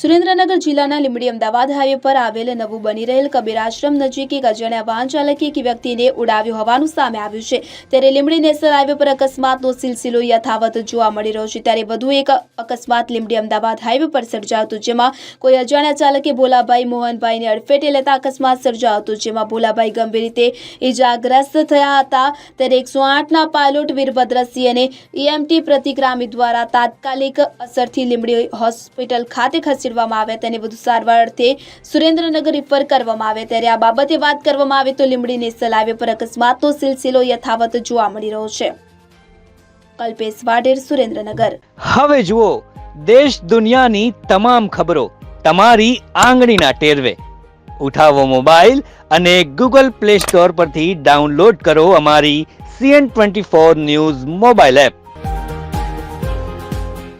સુરેન્દ્રનગર જિલ્લાના લીંબડી અમદાવાદ હાઈવે પર આવેલ નવું બની રહેલ કબીર આશ્રમ નજીક એક અજાણ્યા વાહન ચાલકે એક વ્યક્તિને ઉડાવ્યો હોવાનું સામે આવ્યું છે. ત્યારે લીંબડી નેશનલ હાઈવે પર અકસ્માતનો સિલસિલો યથાવત જોવા મળી રહ્યો છે. ત્યારે વધુ એક અકસ્માત લીંબડી અમદાવાદ હાઈવે પર સર્જાયો હતો, જેમાં કોઈ અજાણ્યા ચાલકે ભોલાભાઈ મોહનભાઈને અડફેટે લેતા અકસ્માત સર્જાયો હતો, જેમાં ભોલાભાઈ ગંભીર રીતે ઇજાગ્રસ્ત થયા હતા. ત્યારે એકસો આઠના પાયલોટ વીરભદ્રસિંહ અને ઈએમટી પ્રતિક્રામી દ્વારા તાત્કાલિક અસરથી લીંબડી હોસ્પિટલ ખાતે ખસેડવામાં આવ્યા તેને વધુ સારવાર અર્થે સુરેન્દ્રનગર રિફર કરવામાં આવ્યા ત્યારે આ બાબતે વાત કરવામાં આવે તો લીંબડી નેશનલ પર અકસ્માતનો સિલસિલો યથાવત જોવા મળી રહ્યો છે. કલ્પેશ વાડેર સુરેન્દ્રનગર. હવે જુઓ, દેશ દુનિયાની તમામ ખબરો તમારી આંગળીના ટેરવે. ઉઠાવો મોબાઈલ અને ગૂગલ પ્લે સ્ટોર પરથી ડાઉનલોડ કરો અમારી CN twenty four news mobile app.